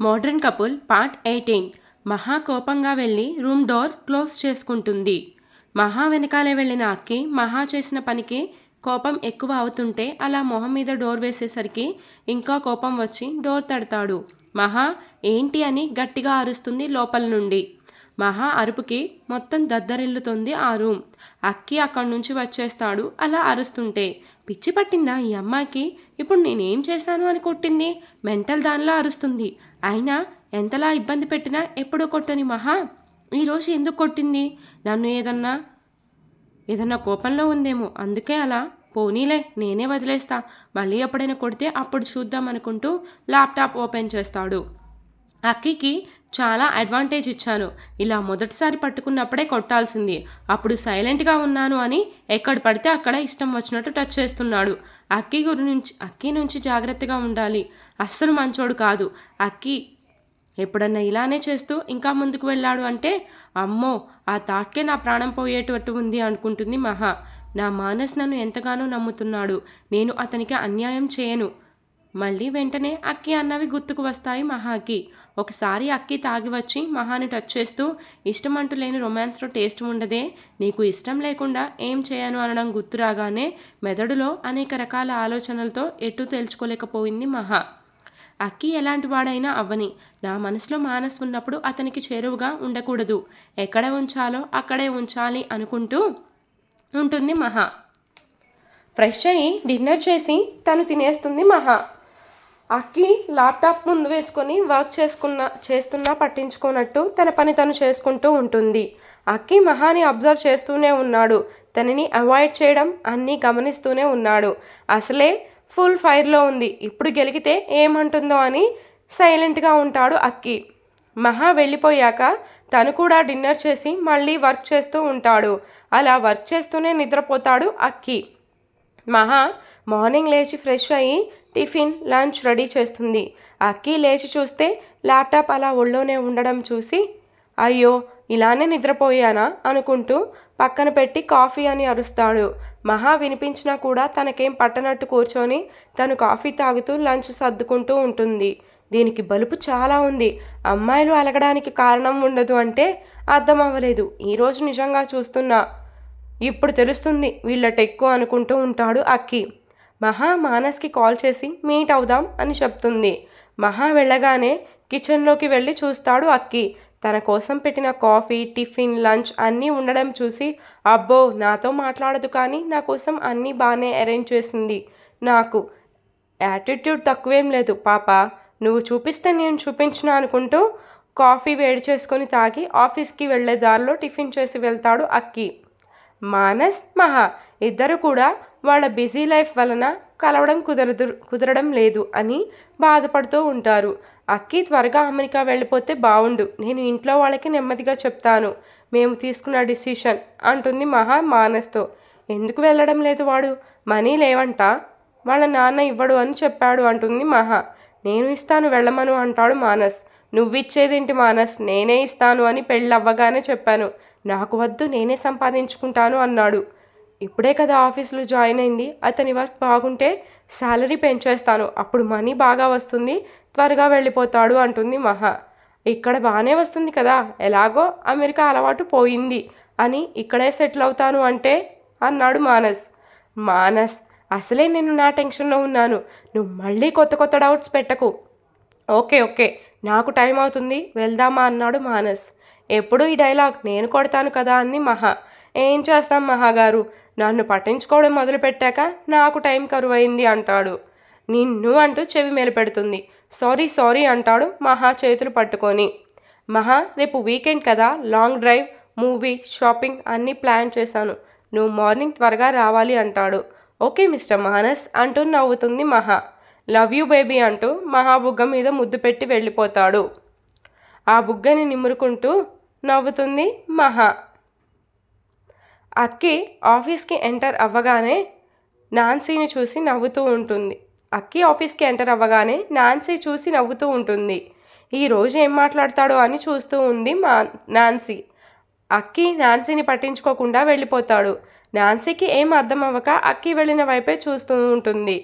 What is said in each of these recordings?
Modern couple part eighteen. మహా కోపంగా వెళ్ళి రూమ్ డోర్ క్లోజ్ చేసుకుంటుంది. మహా వెనకాలే వెళ్ళిన అక్కి మహా చేసిన పనికి కోపం ఎక్కువ అవుతుంటే అలా మొహం మీద డోర్ వేసేసరికి ఇంకా కోపం వచ్చి డోర్ తడతాడు. మహా ఏంటి అని గట్టిగా అరుస్తుంది లోపల నుండి. మహా అరుపుకి మొత్తం దద్దరిల్లుతుంది ఆ రూమ్. అక్కి అక్కడి నుంచి వచ్చేస్తాడు అలా అరుస్తుంటే పిచ్చి పట్టిందా ఈ అమ్మాయికి? ఇప్పుడు నేనేం చేశాను అని కొట్టింది? మెంటల్ దానిలా అరుస్తుంది. అయినా ఎంతలా ఇబ్బంది పెట్టినా ఎప్పుడూ కొట్టని మహా. ఈరోజు ఎందుకు కొట్టింది? నన్ను ఏదన్నా ఏదన్నా కోపంలో ఉందేమో. అందుకే అలా. పోనీలే నేనే వదిలేస్తా. మళ్ళీ ఎప్పుడైనా కొడితే అప్పుడు చూద్దాం అనుకుంటూ ల్యాప్టాప్ ఓపెన్ చేస్తాడు. అక్కికి చాలా అడ్వాంటేజ్ ఇచ్చాను. ఇలా మొదటిసారి పట్టుకున్నప్పుడే కొట్టాల్సింది. అప్పుడు సైలెంట్గా ఉన్నాను అని ఎక్కడ పడితే అక్కడ ఇష్టం వచ్చినట్టు టచ్ చేస్తున్నాడు. అక్కి గురించి అక్కి నుంచి జాగ్రత్తగా ఉండాలి. అస్సలు మంచోడు కాదు. అక్కి ఎప్పుడన్నా ఇలానే చేస్తూ ఇంకా ముందుకు వెళ్ళాడు అంటే అమ్మో ఆ తాట్కే నా ప్రాణం పోయేటట్టు ఉంది అనుకుంటుంది మహా. నా మానస్ నన్ను ఎంతగానో నమ్ముతున్నాడు. నేను అతనికి అన్యాయం చేయను. మళ్ళీ వెంటనే అక్కి అన్నవి గుర్తుకు వస్తాయి మహాకి. ఒకసారి అక్కి తాగి వచ్చి మహాని టచ్ చేస్తూ ఇష్టమంటూ లేని రొమాన్స్లో టేస్ట్ ఉండదే నీకు ఇష్టం లేకుండా ఏం చేయను అనడం గుర్తు రాగానే మెదడులో అనేక రకాల ఆలోచనలతో ఎటు తేల్చుకోలేకపోయింది మహా. అక్కి ఎలాంటి వాడైనా అవ్వని నా మనసులో మానస్ ఉన్నప్పుడు అతనికి చేరువుగా ఉండకూడదు. ఎక్కడ ఉంచాలో అక్కడే ఉంచాలి అనుకుంటూ ఉంటుంది మహా. ఫ్రెష్ అయ్యి డిన్నర్ చేసి తను తినేస్తుంది మహా. అక్కి ల్యాప్టాప్ ముందు వేసుకొని వర్క్ చేసుకున్న చేస్తున్నా పట్టించుకోనట్టు తన పని తను చేసుకుంటూ ఉంటుంది. అక్కి మహాని అబ్జర్వ్ చేస్తూనే ఉన్నాడు. తనని అవాయిడ్ చేయడం అన్నీ గమనిస్తూనే ఉన్నాడు. అసలే ఫుల్ ఫైర్లో ఉంది. ఇప్పుడు గెలిగితే ఏమంటుందో అని సైలెంట్గా ఉంటాడు అక్కి. మహా వెళ్ళిపోయాక తను కూడా డిన్నర్ చేసి మళ్ళీ వర్క్ చేస్తూ ఉంటాడు. అలా వర్క్ చేస్తూనే నిద్రపోతాడు అక్కి. మహా మార్నింగ్ లేచి ఫ్రెష్ అయ్యి టిఫిన్ లంచ్ రెడీ చేస్తుంది. అక్కి లేచి చూస్తే ల్యాప్టాప్ అలా ఒళ్ళోనే ఉండడం చూసి అయ్యో ఇలానే నిద్రపోయానా అనుకుంటూ పక్కన పెట్టి కాఫీ అని అరుస్తాడు. మహా వినిపించినా కూడా తనకేం పట్టనట్టు కూర్చొని తను కాఫీ తాగుతూ లంచ్ సర్దుకుంటూ ఉంటుంది. దీనికి బలుపు చాలా ఉంది. అమ్మాయిలు అలగడానికి కారణం ఉండదు అంటే అర్థం అవ్వలేదు ఈరోజు నిజంగా చూస్తున్నా. ఇప్పుడు తెలుస్తుంది వీళ్ళ టెక్కు అనుకుంటూ ఉంటాడు అక్కి. మహా మానస్కి కాల్ చేసి మీట్ అవుదాం అని చెప్తుంది. మహా వెళ్ళగానే కిచెన్లోకి వెళ్ళి చూస్తాడు అక్కి. తన కోసం పెట్టిన కాఫీ టిఫిన్ లంచ్ అన్నీ ఉండడం చూసి అబ్బో నాతో మాట్లాడదు కానీ నా కోసం అన్నీ బాగానే అరేంజ్ చేసింది. నాకు యాటిట్యూడ్ తక్కువేం లేదు పాప. నువ్వు చూపిస్తే నేను చూపించిన అనుకుంటూ కాఫీ వేడి చేసుకొని తాగి ఆఫీస్కి వెళ్ళే దారిలో టిఫిన్ చేసి వెళ్తాడు అక్కి. మానస్ మహా ఇద్దరు కూడా వాళ్ళ బిజీ లైఫ్ వలన కలవడం కుదరదు కుదరడం లేదు అని బాధపడుతూ ఉంటారు. అక్కి త్వరగా అమెరికా వెళ్ళిపోతే బాగుండు నేను ఇంట్లో వాళ్ళకి నెమ్మదిగా చెప్తాను. మేము తీసుకున్న డిసిషన్ అంటుంది మహా మానస్తో. ఎందుకు వెళ్ళడం లేదు వాడు? మనీ లేవంట. వాళ్ళ నాన్న ఇవ్వడు అని చెప్పాడు అంటుంది మహా. నేను ఇస్తాను వెళ్ళమను అంటాడు మానస్. నువ్విచ్చేదేంటి మానస్? నేనే ఇస్తాను అని పెళ్ళవ్వగానే చెప్పాను. నాకు వద్దు నేనే సంపాదించుకుంటాను అన్నాడు. ఇప్పుడే కదా ఆఫీస్లో జాయిన్ అయింది. అతని వర్క్ బాగుంటే శాలరీ పెంచేస్తాను. అప్పుడు మనీ బాగా వస్తుంది. త్వరగా వెళ్ళిపోతాడు అంటుంది మహా. ఇక్కడ బాగానే వస్తుంది కదా. ఎలాగో అమెరికా అలవాటు పోయింది అని ఇక్కడే సెటిల్ అవుతాను అంటే అన్నాడు మానస్. మానస్ అసలే నేను నా టెన్షన్లో ఉన్నాను. నువ్వు మళ్ళీ కొత్త కొత్త డౌట్స్ పెట్టకు. Okay okay. నాకు టైం అవుతుంది. వెళ్దామా అన్నాడు మానస్. ఎప్పుడు ఈ డైలాగ్? నేను కొడతాను కదా అంది మహా. ఏం చేస్తాం మహాగారు నన్ను పట్టించుకోవడం మొదలుపెట్టాక నాకు టైం కరువైంది అంటాడు. నిన్ను అంటూ చెవి మేలుపెడుతుంది సారీ సారీ అంటాడు మహా చేతులు పట్టుకొని. మహా రేపు వీకెండ్ కదా లాంగ్ డ్రైవ్ మూవీ షాపింగ్ అన్నీ ప్లాన్ చేశాను. నువ్వు మార్నింగ్ త్వరగా రావాలి అంటాడు. ఓకే మిస్టర్ మానస్ అంటూ నవ్వుతుంది మహా. లవ్ యూ బేబీ అంటూ మహా బుగ్గ మీద ముద్దు పెట్టి వెళ్ళిపోతాడు. ఆ బుగ్గని నిమురుకుంటూ నవ్వుతుంది మహా. అక్కి ఆఫీస్కి ఎంటర్ అవ్వగానే నాన్సీని చూసి నవ్వుతూ ఉంటుంది. అక్కి ఆఫీస్కి ఎంటర్ అవ్వగానే నాన్సీ చూసి నవ్వుతూ ఉంటుంది. ఈ రోజు ఏం మాట్లాడతాడో అని చూస్తూ ఉంది మా నాన్సీ. అక్కి నాన్సీని పట్టించుకోకుండా వెళ్ళిపోతాడు. నాన్సీకి ఏం అర్థం అవ్వక అక్కి వెళ్ళిన వైపే చూస్తూ ఉంటుంది.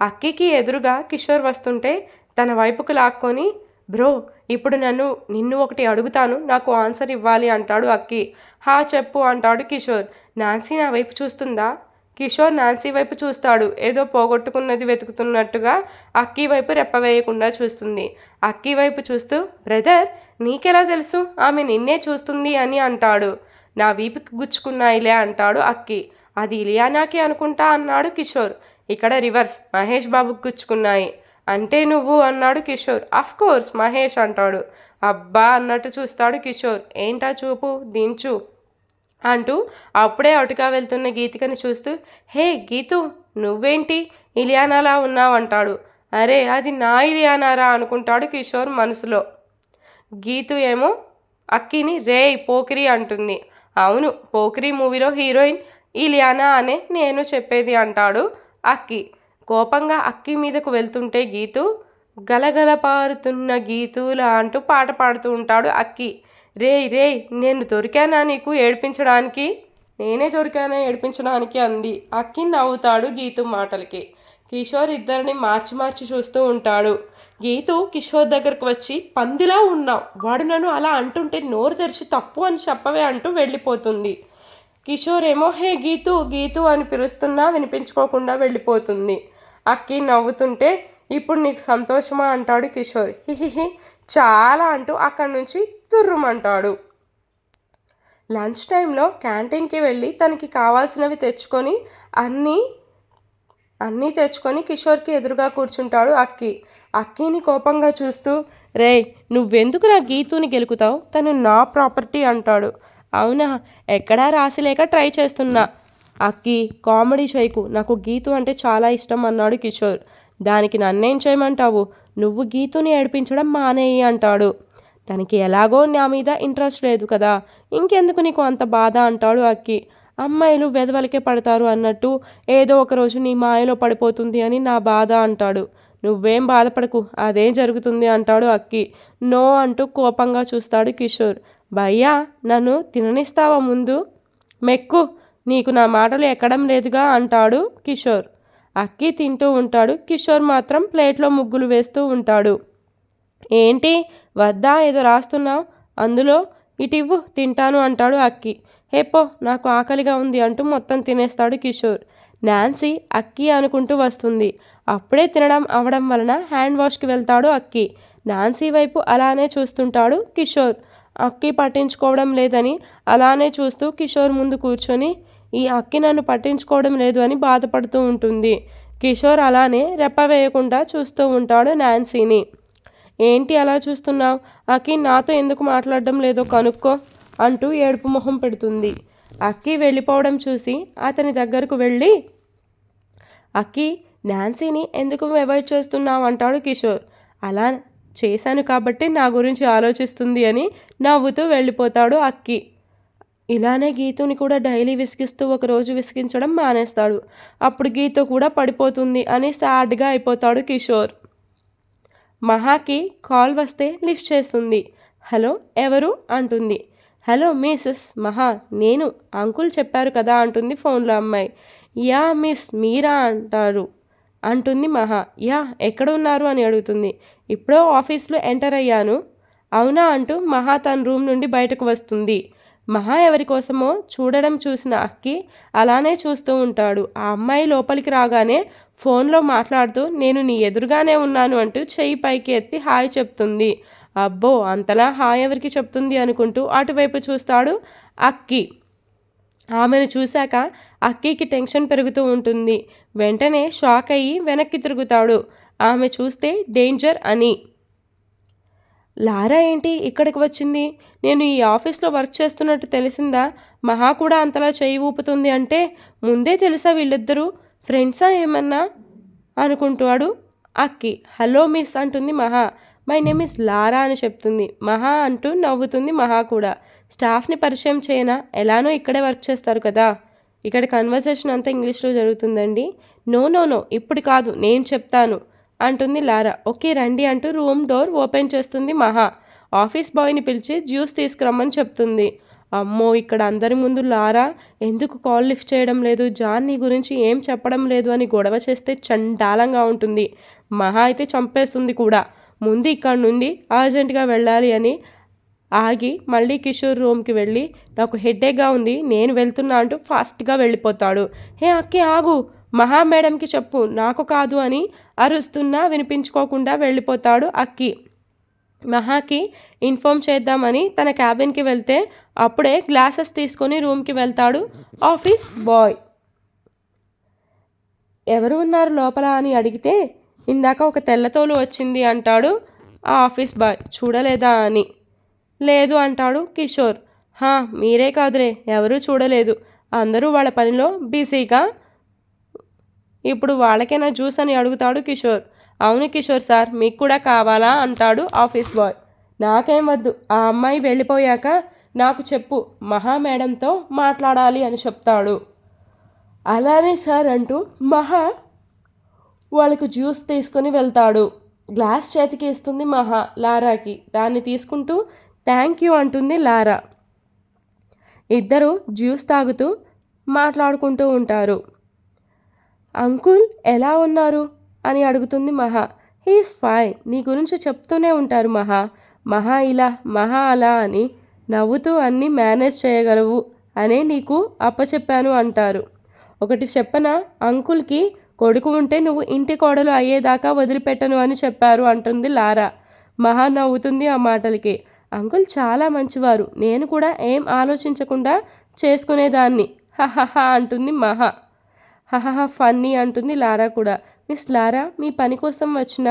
అక్కికి ఎదురుగా కిషోర్ వస్తుంటే తన వైపుకు లాక్కొని బ్రో ఇప్పుడు నన్ను నిన్ను ఒకటి అడుగుతాను నాకు ఆన్సర్ ఇవ్వాలి అంటాడు అక్కి. హా చెప్పు అంటాడు కిషోర్. నాన్సీ నా వైపు చూస్తుందా? కిషోర్ నాన్సీ వైపు చూస్తాడు. ఏదో పోగొట్టుకున్నది వెతుకుతున్నట్టుగా అక్కీ వైపు రెప్పవేయకుండా చూస్తుంది. అక్కీ వైపు చూస్తూ బ్రదర్ నీకెలా తెలుసు? ఆమె నిన్నే చూస్తుంది అని అంటాడు. నా వీపుకి గుచ్చుకున్నాయిలే అంటాడు అక్కి. అది ఇలియానాకి అనుకుంటా అన్నాడు కిషోర్. ఇక్కడ రివర్స్ మహేష్ బాబుకి గుచ్చుకున్నాయి. అంటే నువ్వు అన్నాడు కిషోర్. అఫ్ కోర్స్ మహేష్ అంటాడు. అబ్బా అన్నట్టు చూస్తాడు కిషోర్. ఏంటా చూపు? దించు. అంటూ అప్పుడే అటుగా వెళ్తున్న గీతికని చూస్తూ హే గీతు నువ్వేంటి ఇలియానాలా ఉన్నావు అంటాడు అరే అది నా ఇలియానారా? అనుకుంటాడు కిషోర్ మనసులో. గీతు ఏమో అక్కిని రే పోకిరి అంటుంది. అవును పోకిరి మూవీలో హీరోయిన్ ఇలియానా అనే నేను చెప్పేది అంటాడు అక్కి. కోపంగా అక్కి మీదకు వెళ్తుంటే గీతు గలగలపారుతున్న గీతులా అంటూ పాట పాడుతూ ఉంటాడు అక్కి. రే రే నేను దొరికానా నీకు ఏడిపించడానికి? నేనే దొరికానా ఏడిపించడానికి అంది. అక్కి నవ్వుతాడు గీతు మాటలకి. కిషోర్ ఇద్దరిని మార్చి మార్చి చూస్తూ ఉంటాడు. గీతు కిషోర్ దగ్గరకు వచ్చి పందిలా ఉన్నావు. వాడు నన్ను అలా అంటుంటే నోరు తెరిచి తప్పు అని చెప్పవే అంటూ వెళ్ళిపోతుంది. కిషోర్ ఏమో హే గీతు గీతు అని పిలుస్తున్నా వినిపించుకోకుండా వెళ్ళిపోతుంది. అక్కి నవ్వుతుంటే ఇప్పుడు నీకు సంతోషమా అంటాడు కిషోర్. హిహిహి. చాలా అంటూ అక్కడి నుంచి తుర్రుమంటాడు. లంచ్ టైంలో క్యాంటీన్కి వెళ్ళి తనకి కావాల్సినవి తెచ్చుకొని అన్నీ అన్నీ తెచ్చుకొని కిషోర్కి ఎదురుగా కూర్చుంటాడు అక్కి. అక్కిని కోపంగా చూస్తూ రే నువ్వెందుకు నా గీతుని గెలుకుతావు? తను నా ప్రాపర్టీ అంటాడు. అవునా? ఎక్కడా రాసిలేక ట్రై చేస్తున్నా. అక్కి కామెడీ చేయకు. నాకు గీతు అంటే చాలా ఇష్టం అన్నాడు కిషోర్. దానికి నన్నేం చేయమంటావు? నువ్వు గీతుని ఏడిపించడం మానేయి అంటాడు. తనకి ఎలాగో నా మీద ఇంట్రెస్ట్ లేదు కదా. ఇంకెందుకు నీకు అంత బాధ అంటాడు అక్కి. అమ్మాయిలు వెదవలకే పడతారు అన్నట్టు ఏదో ఒకరోజు నీ మాయలో పడిపోతుంది అని నా బాధ అంటాడు. నువ్వేం బాధపడకు అదేం జరుగుతుంది అంటాడు అక్కి. నో అంటూ కోపంగా చూస్తాడు కిషోర్. భయ్యా నన్ను తిననిస్తావా ముందు? మెక్కు నీకు నా మాటలు ఎక్కడం లేదుగా అంటాడు కిషోర్. అక్కి తింటూ ఉంటాడు. కిషోర్ మాత్రం ప్లేట్లో ముగ్గులు వేస్తూ ఉంటాడు. ఏంటి? వద్దా? ఏదో రాస్తున్నావు? అందులో ఇటివ్వు తింటాను అంటాడు అక్కి. హేపో నాకు ఆకలిగా ఉంది అంటూ మొత్తం తినేస్తాడు కిషోర్. నాన్సీ అక్కి అనుకుంటూ వస్తుంది. అప్పుడే తినడం అవడం వలన హ్యాండ్ వాష్కి వెళ్తాడు అక్కి. నాన్సీ వైపు అలానే చూస్తుంటాడు కిషోర్. అక్కి పట్టించుకోవడం లేదని అలానే చూస్తూ కిషోర్ ముందు కూర్చొని ఈ అక్కి నన్ను పట్టించుకోవడం లేదు అని బాధపడుతూ ఉంటుంది. కిషోర్ అలానే రెప్ప వేయకుండా చూస్తూ ఉంటాడు నాన్సీని. ఏంటి అలా చూస్తున్నావు? అక్కి నాతో ఎందుకు మాట్లాడడం లేదో కనుక్కో అంటూ ఏడుపు మొహం పెడుతుంది. అక్కి వెళ్ళిపోవడం చూసి అతని దగ్గరకు వెళ్ళి అక్కి నాన్సీని ఎందుకు అవాయిడ్ చేస్తున్నావు అంటాడు కిషోర్. అలా చేశాను కాబట్టి నా గురించి ఆలోచిస్తుంది అని నవ్వుతూ వెళ్ళిపోతాడు అక్కి. ఇలానే గీతుని కూడా డైలీ విసిగిస్తూ ఒకరోజు విసిగించడం మానేస్తాడు. అప్పుడు గీత కూడా పడిపోతుంది అని సాడ్గా అయిపోతాడు కిషోర్. మహాకి కాల్ వస్తే లిఫ్ట్ చేస్తుంది. హలో ఎవరు? అంటుంది. హలో మిస్సెస్ మహా నేను అంకుల్ చెప్పారు కదా అంటుంది ఫోన్లో అమ్మాయి. యా మిస్ మీరా అంటారు. అంటుంది మహా. యా ఎక్కడ ఉన్నారు అని అడుగుతుంది. ఇప్పుడో ఆఫీస్లో ఎంటర్ అయ్యాను. అవునా అంటూ మహా తన రూమ్ నుండి బయటకు వస్తుంది. మహా ఎవరి కోసమో చూడడం చూసిన అక్కి అలానే చూస్తూ ఉంటాడు. ఆ అమ్మాయి లోపలికి రాగానే ఫోన్లో మాట్లాడుతూ నేను నీ ఎదురుగానే ఉన్నాను అంటూ చెయ్యి పైకి ఎత్తి హాయ్ చెప్తుంది. అబ్బో అంతలా హాయ్ ఎవరికి చెప్తుంది అనుకుంటూ అటువైపు చూస్తాడు అక్కి. ఆమెను చూశాక అక్కీకి టెన్షన్ పెరుగుతూ ఉంటుంది. వెంటనే షాక్ అయ్యి వెనక్కి తిరుగుతాడు. ఆమె చూస్తే డేంజర్ అని. లారా ఏంటి ఇక్కడికి వచ్చింది? నేను ఈ ఆఫీస్లో వర్క్ చేస్తున్నట్టు తెలిసిందా? మహా కూడా అంతలా చేయి ఊపుతుంది అంటే ముందే తెలుసా వీళ్ళిద్దరూ? ఫ్రెండ్సా ఏమన్నా? అనుకుంటాడు అక్కి. హలో మిస్ అంటుంది మహా. మై నేమ్ ఇస్ లారా అని చెప్తుంది. మహా అంటూ నవ్వుతుంది మహా కూడా. స్టాఫ్ని పరిచయం చేయనా? ఎలానో ఇక్కడే వర్క్ చేస్తారు కదా. ఇక్కడ కన్వర్సేషన్ అంతా ఇంగ్లీష్లో జరుగుతుందండి. No no no. ఇప్పుడు కాదు. నేను చెప్తాను. అంటుంది లారా. ఓకే రండి అంటూ రూమ్ డోర్ ఓపెన్ చేస్తుంది మహా. ఆఫీస్ బాయ్ని పిలిచి జ్యూస్ తీసుకురమ్మని చెప్తుంది. అమ్మో ఇక్కడ అందరి ముందు లారా ఎందుకు కాల్ లిఫ్ట్ చేయడం లేదు? జాన్ నీ గురించి ఏం చెప్పడం లేదు అని గొడవ చేస్తే చండాలంగా ఉంటుంది. మహా అయితే చంపేస్తుంది కూడా. ముందు ఇక్కడ నుండి అర్జెంటుగా వెళ్ళాలి అని ఆగి మళ్ళీ కిషోర్ రూమ్కి వెళ్ళి నాకు హెడ్ఏక్గా ఉంది నేను వెళ్తున్నా అంటూ ఫాస్ట్గా వెళ్ళిపోతాడు. హే అక్కి ఆగు. మహా మేడంకి చెప్పు నాకు కాదు అని అరుస్తున్నా వినిపించుకోకుండా వెళ్ళిపోతాడు అక్కి. మహాకి ఇన్ఫామ్ చేద్దామని తన క్యాబిన్కి వెళ్తే అప్పుడే గ్లాసెస్ తీసుకొని రూమ్కి వెళ్తాడు ఆఫీస్ బాయ్. ఎవరు ఉన్నారు లోపల అని అడిగితే ఇందాక ఒక తెల్లతోలు వచ్చింది అంటాడు ఆ ఆఫీస్ బాయ్. చూడలేదా అని. లేదు అంటాడు కిషోర్. హా మీరే కాదురే ఎవరూ చూడలేదు. అందరూ వాళ్ళ పనిలో బిజీగా ఇప్పుడు వాళ్ళకేనా జ్యూస్ అని అడుగుతాడు కిషోర్. అవును కిషోర్ సార్ మీకు కూడా కావాలా? అంటాడు ఆఫీస్ బాయ్. నాకేం వద్దు ఆ అమ్మాయి వెళ్ళిపోయాక నాకు చెప్పు మహా మేడంతో మాట్లాడాలి అని చెప్తాడు. అలానే సార్ అంటూ మహా వాళ్ళకు జ్యూస్ తీసుకొని వెళ్తాడు. గ్లాస్ చేతికి ఇస్తుంది మహా లారాకి. దాన్ని తీసుకుంటూ థ్యాంక్ యూ అంటుంది లారా. ఇద్దరు జ్యూస్ తాగుతూ మాట్లాడుకుంటూ ఉంటారు. అంకుల్ ఎలా ఉన్నారు? అని అడుగుతుంది మహా. He's fine. నీ గురించి చెప్తూనే ఉంటారు మహా. మహా ఇలా మహా అలా అని నవ్వుతూ అన్నీ మేనేజ్ చేయగలవు అనే నీకు అప్పచెప్పాను అంటారు. ఒకటి చెప్పన అంకుల్కి కొడుకు ఉంటే నువ్వు ఇంటి కోడలు అయ్యేదాకా వదిలిపెట్టను అని చెప్పారు అంటుంది లారా. మహా నవ్వుతుంది ఆ మాటలకి. అంకుల్ చాలా మంచివారు. నేను కూడా ఏం ఆలోచించకుండా చేసుకునేదాన్ని. హహహ అంటుంది మహా. హహహ ఫన్నీ అంటుంది లారా కూడా. మిస్ లారా మీ పని కోసం వచ్చిన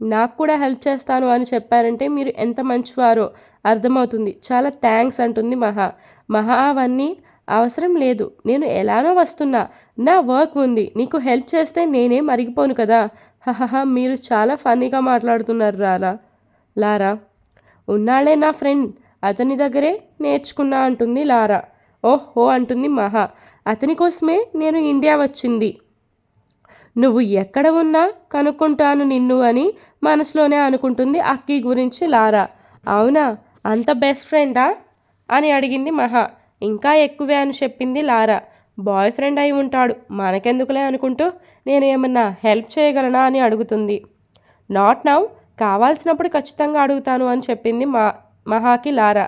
నాకు కూడా హెల్ప్ చేస్తాను అని చెప్పారంటే మీరు ఎంత మంచివారో అర్థమవుతుంది. చాలా థ్యాంక్స్ అంటుంది మహా. మహా అవన్నీ అవసరం లేదు. నేను ఎలానో వస్తున్నా. నా వర్క్ ఉంది. నీకు హెల్ప్ చేస్తే నేనే మరిగిపోను కదా. హహహ మీరు చాలా ఫన్నీగా మాట్లాడుతున్నారు రారా లారా ఉన్నాళ్ళే నా ఫ్రెండ్. అతని దగ్గరే నేర్చుకున్నా అంటుంది లారా. ఓహో అంటుంది మహా. అతని కోసమే నేను ఇండియా వచ్చింది. నువ్వు ఎక్కడ ఉన్నా కనుక్కుంటాను నిన్ను అని మనసులోనే అనుకుంటుంది అక్కి గురించి లారా. అవునా? అంత బెస్ట్ ఫ్రెండా అని అడిగింది మహా. ఇంకా ఎక్కువే అని చెప్పింది లారా. బాయ్ ఫ్రెండ్ అయి ఉంటాడు. మనకెందుకులే అనుకుంటూ నేను ఏమన్నా హెల్ప్ చేయగలనా అని అడుగుతుంది. నాట్ నౌ కావాల్సినప్పుడు ఖచ్చితంగా అడుగుతాను అని చెప్పింది మా మహాకి లారా.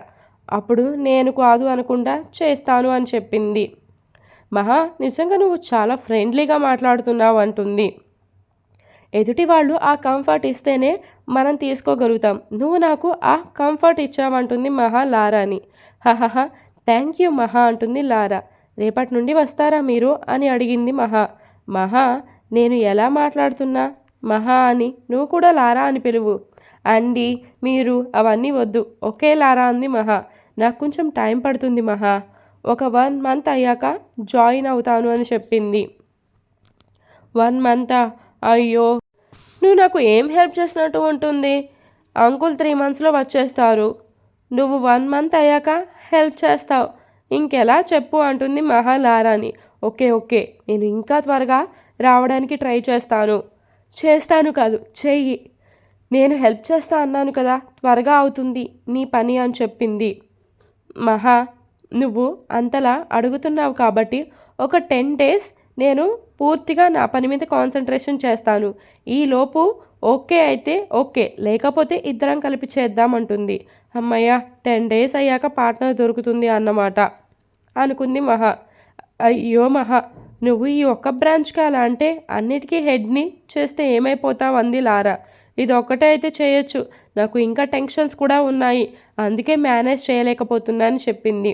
అప్పుడు నేను కాదు అనకుండా చేస్తాను అని చెప్పింది. మహా నిజంగా నువ్వు చాలా ఫ్రెండ్లీగా మాట్లాడుతున్నావు అంటుంది. ఎదుటి వాళ్ళు ఆ కంఫర్ట్ ఇస్తేనే మనం తీసుకోగలుగుతాం. నువ్వు నాకు ఆ కంఫర్ట్ ఇచ్చావంటుంది మహా లారాని. హహహ థ్యాంక్ యూ మహా అంటుంది లారా. రేపటి నుండి వస్తారా మీరు అని అడిగింది మహా. మహా నేను ఎలా మాట్లాడుతున్నా? మహా అని నువ్వు కూడా లారా అని పిలువు. అండి మీరు అవన్నీ వద్దు. ఒకే లారా అంది మహా. నాకు కొంచెం టైం పడుతుంది మహా. ఒక వన్ మంత్ అయ్యాక జాయిన్ అవుతాను అని చెప్పింది. వన్ మంతా? అయ్యో! నువ్వు నాకు ఏం హెల్ప్ చేసినట్టు ఉంటుంది? అంకుల్ త్రీ మంత్స్లో వచ్చేస్తారు. నువ్వు వన్ మంత్ అయ్యాక హెల్ప్ చేస్తావు. ఇంకెలా చెప్పు అంటుంది మహాలారాని ఓకే ఓకే. నేను ఇంకా త్వరగా రావడానికి ట్రై చేస్తాను. చేస్తాను కాదు చెయ్యి. నేను హెల్ప్ చేస్తా అన్నాను కదా త్వరగా అవుతుంది నీ పని అని చెప్పింది. మహా నువ్వు అంతలా అడుగుతున్నావు కాబట్టి ఒక టెన్ డేస్ నేను పూర్తిగా నా పని మీద కాన్సన్ట్రేషన్ చేస్తాను. ఈలోపు ఓకే అయితే ఓకే లేకపోతే ఇద్దరం కలిపి చేద్దామంటుంది అమ్మయ్య టెన్ డేస్ అయ్యాక పార్ట్నర్ దొరుకుతుంది అన్నమాట అనుకుంది మహా. అయ్యో మహా నువ్వు ఈ ఒక్క బ్రాంచ్కి అలా అంటే అన్నిటికీ హెడ్ని చేస్తే ఏమైపోతావు అంది లారా. ఇది ఒక్కటే అయితే చేయొచ్చు. నాకు ఇంకా టెన్షన్స్ కూడా ఉన్నాయి. అందుకే మేనేజ్ చేయలేకపోతున్నా అని చెప్పింది.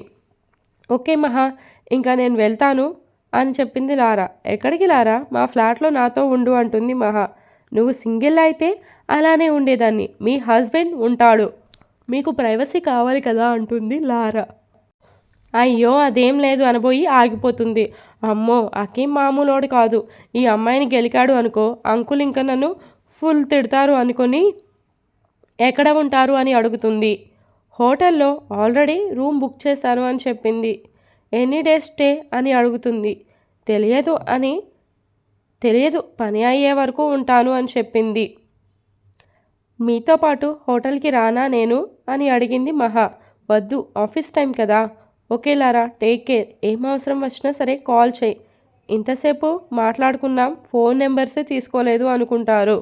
ఓకే మహా ఇంకా నేను వెళ్తాను అని చెప్పింది లారా. ఎక్కడికి లారా? మా ఫ్లాట్లో నాతో ఉండు అంటుంది మహా. నువ్వు సింగిల్ అయితే అలానే ఉండేదాన్ని. మీ హస్బెండ్ ఉంటాడు. మీకు ప్రైవసీ కావాలి కదా అంటుంది లారా. అయ్యో అదేం లేదు అనబోయి ఆగిపోతుంది. అమ్మో అకీం మామూలోడు కాదు. ఈ అమ్మాయిని గెలికాడు అనుకో అంకుల్ ఇంకా నన్ను ఫుల్ తిడతారు అనుకొని ఎక్కడ ఉంటారు అని అడుగుతుంది. హోటల్లో ఆల్రెడీ రూమ్ బుక్ చేశాను అని చెప్పింది. ఎనీ డేస్ స్టే అని అడుగుతుంది. తెలియదు అని తెలియదు పని అయ్యే వరకు ఉంటాను అని చెప్పింది. మీతో పాటు హోటల్కి రానా నేను? అని అడిగింది మహా. వద్దు ఆఫీస్ టైం కదా. Okay Lara take care. ఏం అవసరం వచ్చినా సరే కాల్ చేయి. ఇంతసేపు మాట్లాడుకున్నాం ఫోన్ నెంబర్సే తీసుకోలేదు అనుకుంటారు.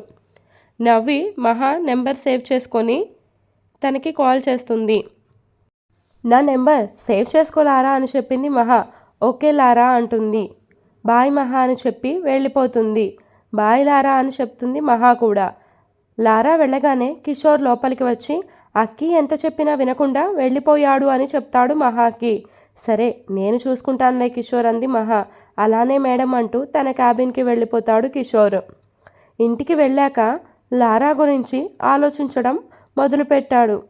నవ్వి మహా నెంబర్ సేవ్ చేసుకొని తనకి కాల్ చేస్తుంది. నా నెంబర్ సేవ్ చేసుకోలారా అని చెప్పింది మహా. ఓకే లారా అంటుంది. బాయ్ మహా అని చెప్పి వెళ్ళిపోతుంది. బాయ్ లారా అని చెప్తుంది మహా కూడా. లారా వెళ్ళగానే కిషోర్ లోపలికి వచ్చి అక్కి ఎంత చెప్పినా వినకుండా వెళ్ళిపోయాడు అని చెప్తాడు మహాకి. సరే నేను చూసుకుంటానులే కిషోర్ అంది మహా. అలానే మేడం అంటూ తన క్యాబిన్కి వెళ్ళిపోతాడు కిషోర్. ఇంటికి వెళ్ళాక లారా గురించి ఆలోచించడం మొదలుపెట్టాడు.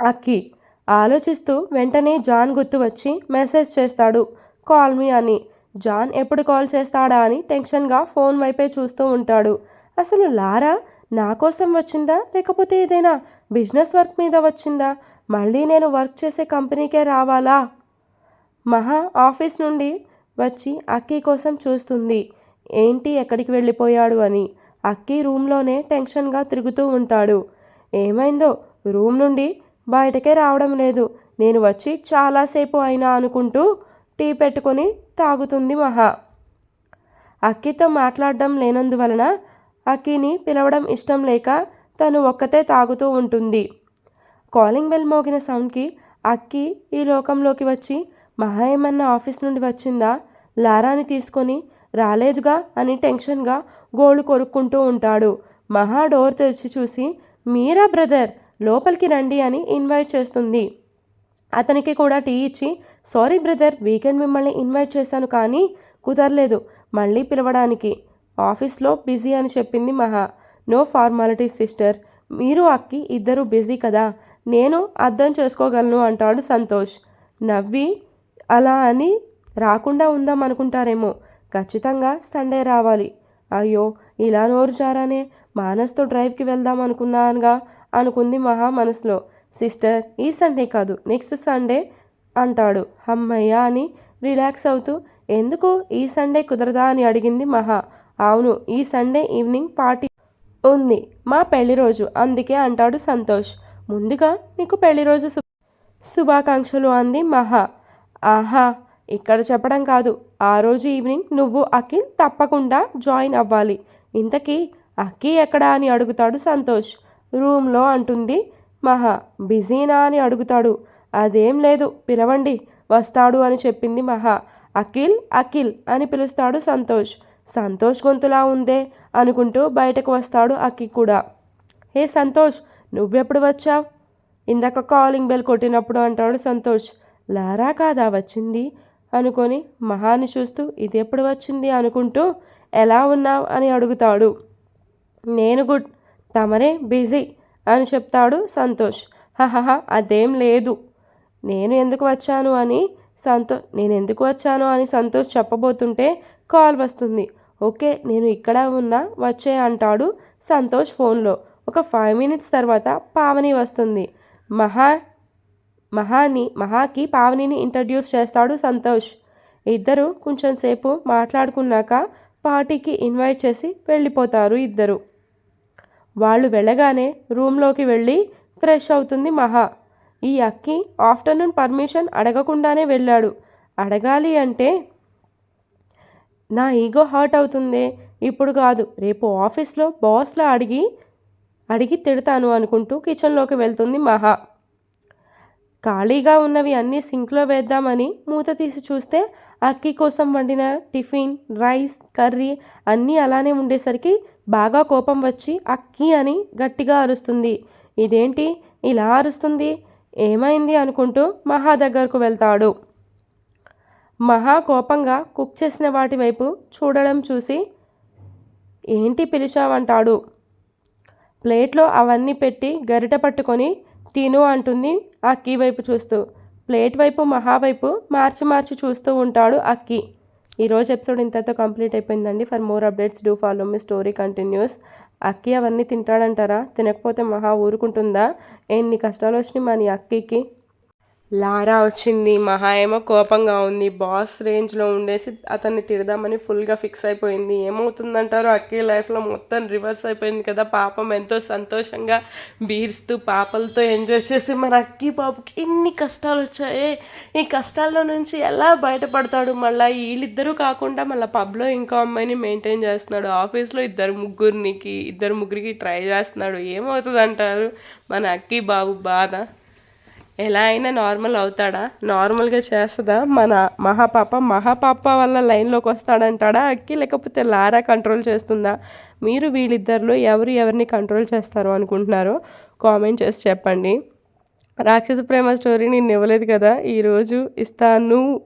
అక్కి ఆలోచిస్తూ వెంటనే జాన్ గుర్తు వచ్చి మెసేజ్ చేస్తాడు. కాల్ మీ అని. జాన్ ఎప్పుడు కాల్ చేస్తాడా అని టెన్షన్గా ఫోన్ వైపే చూస్తూ ఉంటాడు. అసలు లారా నా కోసం వచ్చిందా? లేకపోతే ఏదైనా బిజినెస్ వర్క్ మీద వచ్చిందా? మళ్ళీ నేను వర్క్ చేసే కంపెనీకే రావాలా? మహా ఆఫీస్ నుండి వచ్చి అక్కీ కోసం చూస్తుంది. ఏంటి ఎక్కడికి వెళ్ళిపోయాడు అని. అక్కీ రూమ్లోనే టెన్షన్గా తిరుగుతూ ఉంటాడు. ఏమైందో? రూమ్ నుండి బయటకే రావడం లేదు. నేను వచ్చి చాలాసేపు అయినా అనుకుంటూ టీ పెట్టుకొని తాగుతుంది మహా. అక్కితో మాట్లాడడం లేనందువలన అక్కిని పిలవడం ఇష్టం లేక తను ఒక్కతే తాగుతూ ఉంటుంది. కాలింగ్ బెల్ మోగిన సౌండ్కి అక్కి ఈ లోకంలోకి వచ్చి మహా ఏమన్నా ఆఫీస్ నుండి వచ్చిందా? లారాని తీసుకొని రాలేదుగా అని టెన్షన్గా గోళ్ళు కొరుక్కుంటూ ఉంటాడు. మహా డోర్ తెరిచి చూసి మీరా బ్రదర్ లోపలికి రండి అని ఇన్వైట్ చేస్తుంది. అతనికి కూడా టీ ఇచ్చి సారీ బ్రదర్ వీకెండ్ మిమ్మల్ని ఇన్వైట్ చేశాను కానీ కుదరలేదు మళ్ళీ పిలవడానికి. ఆఫీస్లో బిజీ అని చెప్పింది మహా. No formality sister. మీరు అక్కి ఇద్దరు బిజీ కదా. నేను అర్థం చేసుకోగలను అంటాడు సంతోష్. నవ్వి అలా అని రాకుండా ఉందాం అనుకుంటారేమో. ఖచ్చితంగా సండే రావాలి. అయ్యో ఇలా నోరు జారానే మానస్తో డ్రైవ్కి వెళ్దాం అనుకున్నానుగా అనుకుంది మహా మనసులో. సిస్టర్ ఈ సండే కాదు నెక్స్ట్ సండే అంటాడు. అమ్మయ్య అని రిలాక్స్ అవుతూ ఎందుకు ఈ సండే కుదరదా అని అడిగింది మహా. అవును ఈ సండే ఈవినింగ్ పార్టీ ఉంది మా పెళ్ళి రోజు అందుకే అంటాడు సంతోష్. ముందుగా మీకు పెళ్ళి రోజు శుభాకాంక్షలు అంది మహా. ఆహా ఇక్కడ చెప్పడం కాదు. ఆ రోజు ఈవినింగ్ నువ్వు అఖిల్ తప్పకుండా జాయిన్ అవ్వాలి. ఇంతకీ అక్కి ఎక్కడా అని అడుగుతాడు సంతోష్. రూమ్లో అంటుంది మహా బిజీనా అని అడుగుతాడు. అదేం లేదు పిలవండి వస్తాడు అని చెప్పింది మహా. అఖిల్ అఖిల్ అని పిలుస్తాడు సంతోష్. సంతోష్ గొంతులా ఉందే అనుకుంటూ బయటకు వస్తాడు అక్కి కూడా. హే సంతోష్ నువ్వెప్పుడు వచ్చావు? ఇందాక కాలింగ్ బెల్ కొట్టినప్పుడు అంటాడు సంతోష్. లారా కాదా వచ్చింది? అనుకొని మహాని చూస్తూ ఇది ఎప్పుడు వచ్చింది? అనుకుంటూ ఎలా ఉన్నావు? అని అడుగుతాడు. నేను గుడ్ తమరే బిజీ అని చెప్తాడు సంతోష్. హహహ అదేం లేదు. నేను ఎందుకు వచ్చాను? అని సంతో నేను ఎందుకు వచ్చాను? అని సంతోష్ చెప్పబోతుంటే కాల్ వస్తుంది. ఓకే నేను ఇక్కడ ఉన్నా వచ్చే అంటాడు సంతోష్ ఫోన్లో. ఒక ఫైవ్ మినిట్స్ తర్వాత పావని వస్తుంది. మహా మహాని మహాకి పావనిని ఇంట్రడ్యూస్ చేస్తాడు సంతోష్. ఇద్దరు కొంచెం సేపు మాట్లాడుకున్నాక పార్టీకి ఇన్వైట్ చేసి వెళ్ళిపోతారు ఇద్దరు. వాళ్ళు వెళ్ళగానే రూమ్లోకి వెళ్ళి ఫ్రెష్ అవుతుంది మహా. ఈ అక్కి ఆఫ్టర్నూన్ పర్మిషన్ అడగకుండానే వెళ్ళాడు. అడగాలి అంటే నా ఈగో హర్ట్ అవుతుంది? ఇప్పుడు కాదు రేపు ఆఫీస్లో బాస్లో అడిగి అడిగి తిడతాను అనుకుంటూ కిచెన్లోకి వెళ్తుంది మహా. ఖాళీగా ఉన్నవి అన్నీ సింక్లో వేద్దామని మూత తీసి చూస్తే అక్కి కోసం వండిన టిఫిన్ రైస్ కర్రీ అన్నీ అలానే ఉండేసరికి బాగా కోపం వచ్చి అక్కి అని గట్టిగా అరుస్తుంది. ఇదేంటి? ఇలా అరుస్తుంది? ఏమైంది? అనుకుంటూ మహా దగ్గరకు వెళ్తాడు. మహా కోపంగా కుక్ చేసిన వాటి వైపు చూడడం చూసి ఏంటి పిలిచావంటాడు ప్లేట్లో అవన్నీ పెట్టి గరిట పట్టుకొని తిను అంటుంది అక్కి వైపు చూస్తూ. ప్లేట్ వైపు మహా వైపు మార్చి మార్చి చూస్తూ ఉంటాడు అక్కి. ఈరోజు ఎపిసోడ్ ఇంతతో కంప్లీట్ అయిపోయిందండి. For more updates do follow me story continues. Akki అవన్నీ తింటాడంటారా? తినకపోతే మహా ఊరుకుంటుందా? ఎన్ని కష్టాలు వచ్చినాయి మన అక్కికి? లారా వచ్చింది మహా ఏమో కోపంగా ఉంది బాస్ రేంజ్లో ఉండేసి అతన్ని తిడదామని ఫుల్గా ఫిక్స్ అయిపోయింది. ఏమవుతుందంటారు? అక్కి లైఫ్లో మొత్తం రివర్స్ అయిపోయింది కదా పాపం ఎంతో సంతోషంగా బీర్స్తూ పాపలతో ఎంజాయ్ చేసి మన అక్కి బాబుకి ఇన్ని కష్టాలు వచ్చాయి ఈ కష్టాల్లో నుంచి ఎలా బయటపడతాడు? మళ్ళీ వీళ్ళిద్దరూ కాకుండా మళ్ళీ పబ్లో ఇంకో అమ్మాయిని మెయింటైన్ చేస్తున్నాడు. ఆఫీస్లో ఇద్దరు ముగ్గురికి ఇద్దరు ముగ్గురికి ట్రై చేస్తున్నాడు. ఏమవుతుందంటారు? మన అక్కి బాబు బాధ. ఎలా అయినా నార్మల్ అవుతాడా? నార్మల్గా చేస్తుందా? మన మహాపాప మహాపాప వల్ల లైన్లోకి వస్తాడంటాడా? అక్కి లేకపోతే లారా కంట్రోల్ చేస్తుందా? మీరు వీళ్ళిద్దరిలో ఎవరు ఎవరిని కంట్రోల్ చేస్తారు అనుకుంటున్నారో కామెంట్ చేసి చెప్పండి. రాక్షస ప్రేమ స్టోరీ నేను ఇవ్వలేదు కదా. ఈరోజు ఇస్తాను.